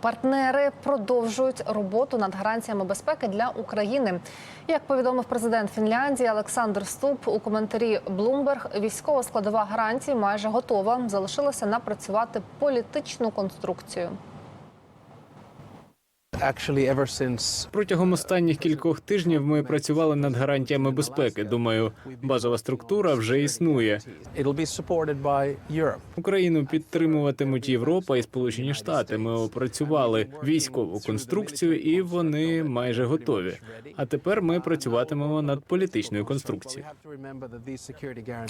Партнери продовжують роботу над гарантіями безпеки для України. Як повідомив президент Фінляндії Олександр Ступ у коментарі Bloomberg, військова складова гарантій майже готова. Залишилося напрацювати політичну конструкцію. Протягом останніх кількох тижнів ми працювали над гарантіями безпеки. Думаю, базова структура вже існує. Україну підтримуватимуть Європа і Сполучені Штати. Ми опрацювали військову конструкцію, і вони майже готові. А тепер ми працюватимемо над політичною конструкцією.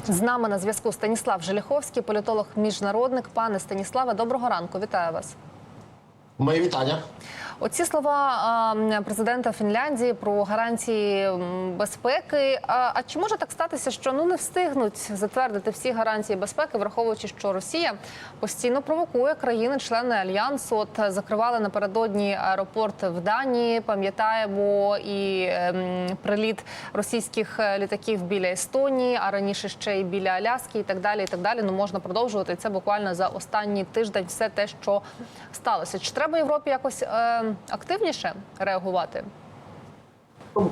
З нами на зв'язку Станіслав Желіховський, політолог міжнародник. Пане Станіславе, доброго ранку. Вітаю вас. Мої вітання. Оці слова президента Фінляндії про гарантії безпеки. А, чи може так статися, що ну не встигнуть затвердити всі гарантії безпеки, враховуючи, що Росія постійно провокує країни-члени альянсу? От закривали напередодні аеропорт в Данії. Пам'ятаємо і ем, приліт російських е, літаків біля Естонії, а раніше ще й біля Аляски, і так далі. І так далі. Ну можна продовжувати це буквально за останній тиждень. Все те, що сталося. Чи треба Європі якось е, активніше реагувати?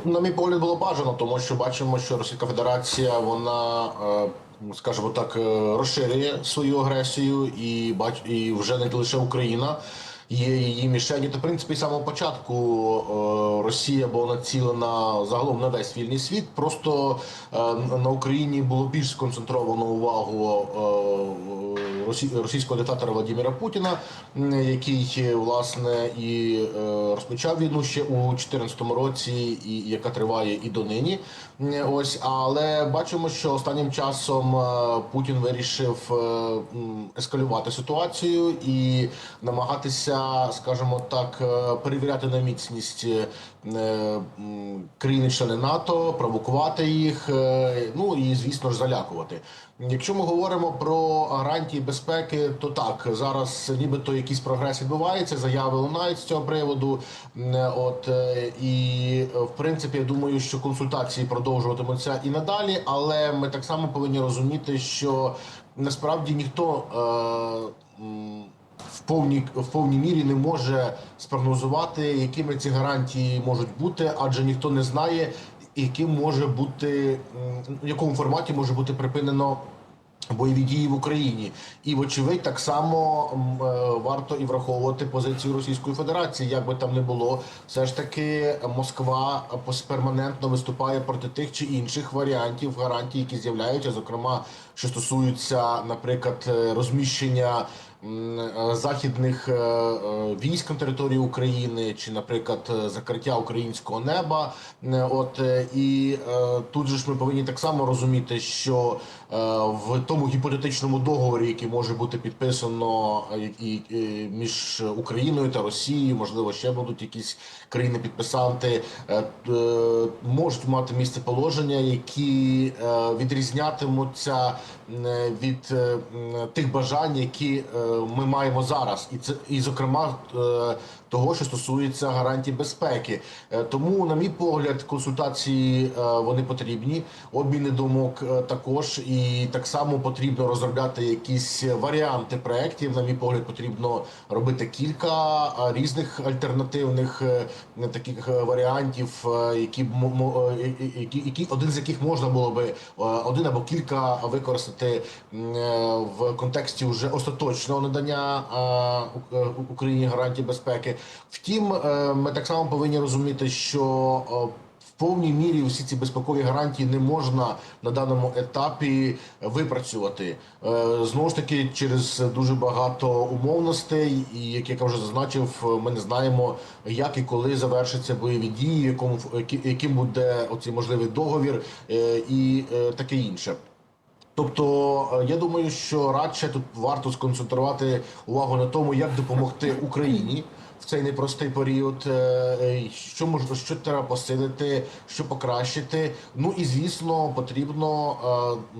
На мій погляд, було бажано, тому що бачимо, що Російська Федерація вона, е, скажімо так, е, розширює свою агресію, і бач, і вже не лише Україна. Її мішені. Та в принципі з самого початку е, Росія була націлена загалом на весь вільний світ. Просто е, на Україні було більш сконцентровано увагу е, росі- російського диктатора Владимира Путіна, який власне і розпочав війну ще у 2014 році, і яка триває і донині. Ось, але бачимо, що останнім часом Путін вирішив ескалювати ситуацію і намагатися, скажімо так, е, перевіряти на міцність е, країни-члени НАТО, провокувати їх, е, ну і звісно ж залякувати. Якщо ми говоримо про гарантії безпеки, то так зараз нібито якийсь прогрес відбувається, заяви лунають з цього приводу. От і в принципі, я думаю, що консультації продовжуватимуться і надалі, але ми так само повинні розуміти, що насправді ніхто. Е, в повній в повній мірі не може спрогнозувати, якими ці гарантії можуть бути, адже ніхто не знає, яким може бути в якому форматі може бути припинено. Бойові дії в Україні, і вочевидь, так само е, варто і враховувати позицію Російської Федерації, як би там не було, все ж таки Москва перманентно виступає проти тих чи інших варіантів гарантій, які з'являються, зокрема, що стосуються, наприклад, е, розміщення західних е, е, військ на території України, чи, наприклад, е, закриття українського неба. Е, От е, і е, тут же ж ми повинні так само розуміти, що е, в тому гіпотетичному договорі, який може бути підписано е, і, між Україною та Росією, можливо, ще будуть якісь країни-підписанти, е, е, можуть мати місце положення, які е, відрізнятимуться е, від е, тих бажань, які е, ми маємо зараз, і це і зокрема е, того, що стосується гарантій безпеки. Е, Тому, на мій погляд, консультації е, вони потрібні. Обміни думок е, також, і так само потрібно розробляти якісь варіанти проєктів. На мій погляд, потрібно робити кілька різних альтернативних таких варіантів, які б які, які один з яких можна було би один або кілька використати в контексті вже остаточного надання Україні гарантій безпеки. Втім, е, ми так само повинні розуміти, що е, в повній мірі всі ці безпекові гарантії не можна на даному етапі випрацювати. Е, Знову ж таки, через дуже багато умовностей, і як я вже зазначив, ми не знаємо, як і коли завершаться бойові дії, якому яким буде оцей можливий договір і таке інше. Тобто, я думаю, що радше тут варто сконцентрувати увагу на тому, як допомогти Україні в цей непростий період, е, е, що можна, що треба посилити, що покращити. Ну і звісно, потрібно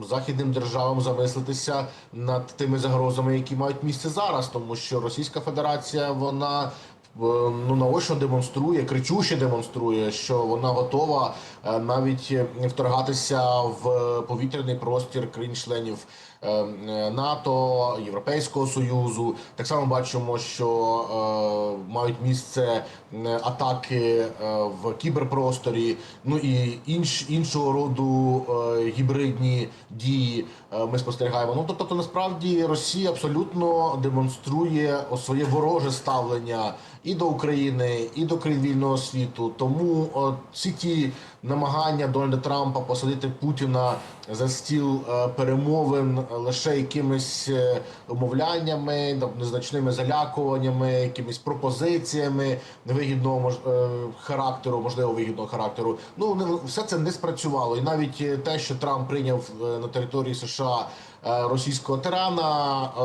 е, західним державам замислитися над тими загрозами, які мають місце зараз, тому що Російська Федерація вона ну наочно демонструє, кричуще демонструє, що вона готова навіть вторгатися в повітряний простір країн-членів НАТО, Європейського союзу. Так само бачимо, що е, мають місце е, атаки е, в кіберпросторі, ну і інш, іншого роду е, гібридні дії е, ми спостерігаємо. Ну тобто, насправді Росія абсолютно демонструє своє вороже ставлення і до України, і до країн вільного світу. Тому е, всі ті намагання Дональда Трампа посадити Путіна за стіл е, перемовин лише якимись е, умовляннями, незначними залякуваннями, якимись пропозиціями невигідного е, характеру, можливо, вигідного характеру. Ну все це не спрацювало, і навіть е, те, що Трамп прийняв е, на території США е, російського тирана, е,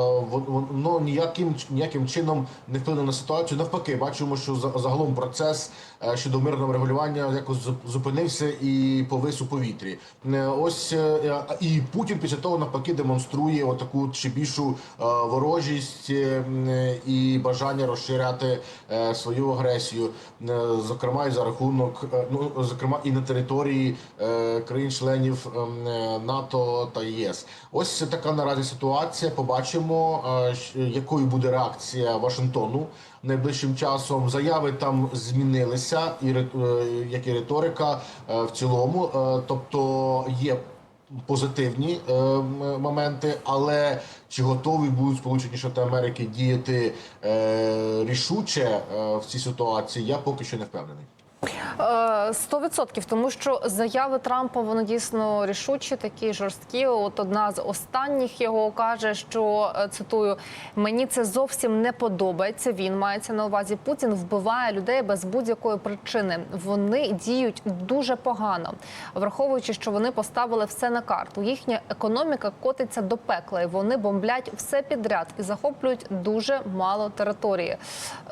воно ніяким ніяким чином не вплине на ситуацію. Навпаки, бачимо, що за- загалом процес е, щодо мирного регулювання якось зупинився і повис у повітрі. Е, Ось е, е, і Путін після того навпаки демонструє отаку ще більшу е, ворожість е, е, і бажання розширяти е, свою агресію, е, зокрема і за рахунок, е, ну зокрема і на території е, країн-членів е, НАТО та ЄС. Ось така наразі ситуація. Побачимо, е, якою буде реакція Вашингтону найближчим часом. Заяви там змінилися, і е, як і риторика е, в цілому. Тобто є позитивні моменти, але чи готові будуть Сполучені Штати Америки діяти рішуче в цій ситуації, я поки що не впевнений. Е, Сто відсотків, тому що заяви Трампа вони дійсно рішучі, такі жорсткі. От одна з останніх його каже, що е, цитую: мені це зовсім не подобається. Він мається на увазі. Путін вбиває людей без будь-якої причини. Вони діють дуже погано, враховуючи, що вони поставили все на карту. Їхня економіка котиться до пекла, і вони бомблять все підряд і захоплюють дуже мало території.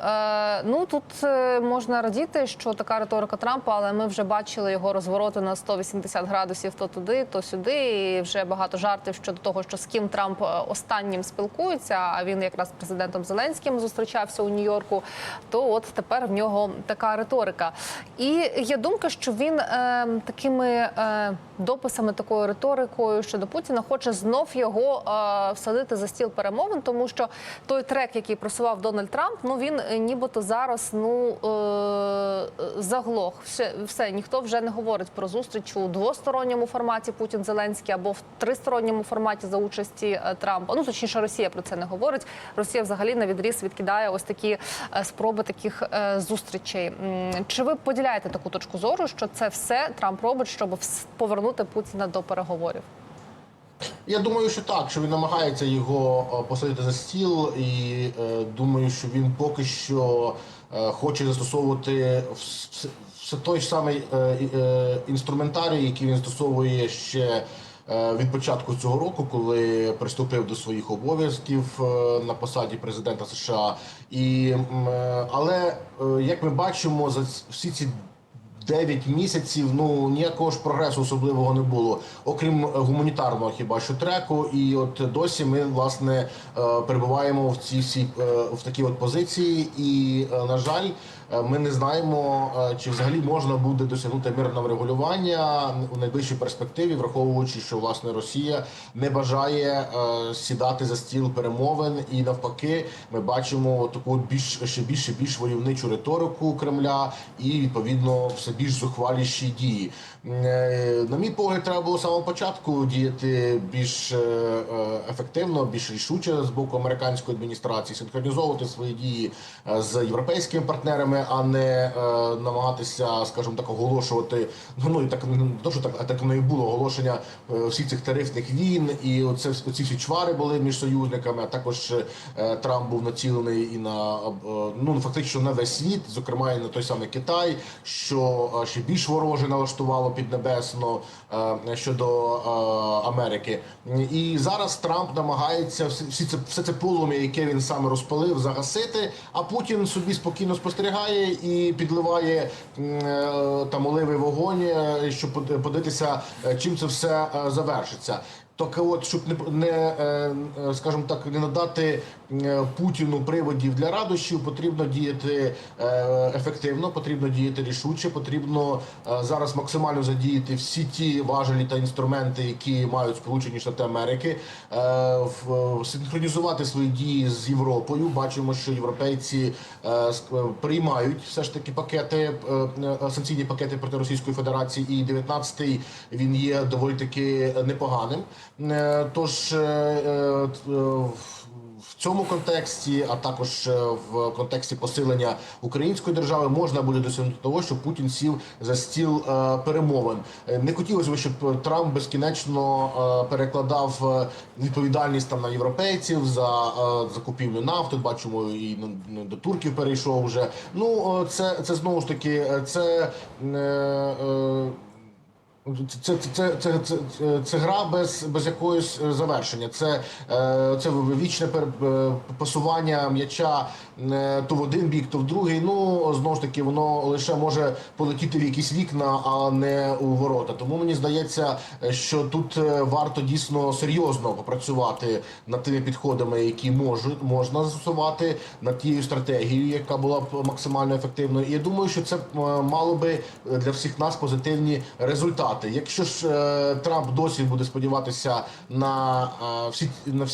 Е, ну тут е, можна радіти, що така риторика Трампа, але ми вже бачили його розвороти на 180 градусів то туди, то сюди. І вже багато жартів щодо того, що з ким Трамп е, останнім спілкується. А він якраз з президентом Зеленським зустрічався у Нью-Йорку. То от тепер в нього така риторика. І є думка, що він е, такими е, дописами, такою риторикою щодо Путіна хоче знов його е, всадити за стіл перемовин, тому що той трек, який просував Дональд Трамп, ну він е, нібито зараз ну е, заглох. Все, все ніхто вже не говорить про зустріч у двосторонньому форматі Путін Зеленський або в тристоронньому форматі за участі е, Трампа. Ну точніше, Росія про це не говорить. Росія взагалі на відріз відкидає ось такі е, спроби таких зустрічей. Чи ви поділяєте таку точку зору, що це все Трамп робить, щоб вс- повернути Путіна до переговорів? Я думаю, що так, що він намагається його е, посадити за стіл, і е, думаю, що він поки що е, хоче застосовувати вс- все той ж самий е, е, інструментарій, який він застосовує ще. е, Від початку цього року, коли приступив до своїх обов'язків е, на посаді президента США, і але як ми бачимо, за всі ці 9 місяців ну ніякого ж прогресу особливого не було, окрім е, гуманітарного хіба що треку. І от досі ми власне е, перебуваємо в цій всій е, в такій от позиції, і на жаль, ми не знаємо, е, чи взагалі можна буде досягнути мирного регулювання у найближчій перспективі, враховуючи, що власне Росія не бажає е, сідати за стіл перемовин, і навпаки, ми бачимо таку більш ще більше більш войовничу риторику Кремля і відповідно все більш зухваліші дії. Е, На мій погляд, треба було самого початку діяти більш е, е, ефективно, більш рішуче з боку американської адміністрації, синхронізовувати свої дії е, з європейськими партнерами, а не е, намагатися, скажімо так, оголошувати. Ну ну і так не то, що так, а так і було оголошення е, всіх цих тарифних війн, і оце ці всі чвари були між союзниками. А також е, Трамп був націлений і на е, ну фактично на весь світ, зокрема і на той самий Китай, що ще більш вороже налаштувало піднебесно щодо Америки. І зараз Трамп намагається всі це все це полум'я, яке він саме розпалив, загасити. А Путін собі спокійно спостерігає і підливає е, там оливий вогонь, е, щоб под- подивитися, е, чим це все завершиться. Так от, щоб не, не скажімо так, не надати Путіну приводів для радощів. Потрібно діяти е, ефективно, потрібно діяти рішуче. Потрібно е, зараз максимально задіяти всі ті важелі та інструменти, які мають Сполучені Штати Америки, е, синхронізувати свої дії з Європою. Бачимо, що європейці е, е, приймають все ж таки пакети е, е, санкційні пакети проти Російської Федерації, і 19-й він є доволі таки непоганим. Е, Тож е, е, е, в- цьому контексті, а також е, в контексті посилення української держави, можна буде досягнути того, що Путін сів за стіл е, перемовин. Е, Не хотілося б, щоб Трамп безкінечно перекладав відповідальність там на європейців за закупівлю нафти. Бачимо, і до турків перейшов вже. Ну це, це знову ж таки, це. е, е, це, це, це, це, це, гра без, без якогось е, завершення. Це, е, це вічне е, посування м'яча то в один бік, то в другий. Ну знову ж таки, воно лише може полетіти в якісь вікна, а не у ворота. Тому мені здається, що тут варто дійсно серйозно попрацювати над тими підходами, які можуть можна застосувати, над тією стратегією, яка була б максимально ефективною. І я думаю, що це мало би для всіх нас позитивні результати. Якщо ж е, Трамп досі буде сподіватися на е, всі на,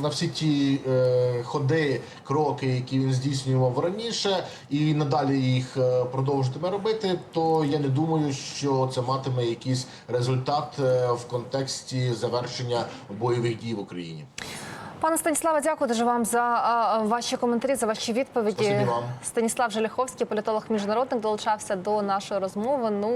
на всі ті е, ходи, кроки, які він здійснював раніше, і надалі їх е, продовжитиме робити, то я не думаю, що це матиме якийсь результат е, в контексті завершення бойових дій в Україні. Пане Станіславе, дякую дуже вам за ваші коментарі, за ваші відповіді. Станіслав Желяховський, політолог міжнародник, долучався до нашої розмови. Ну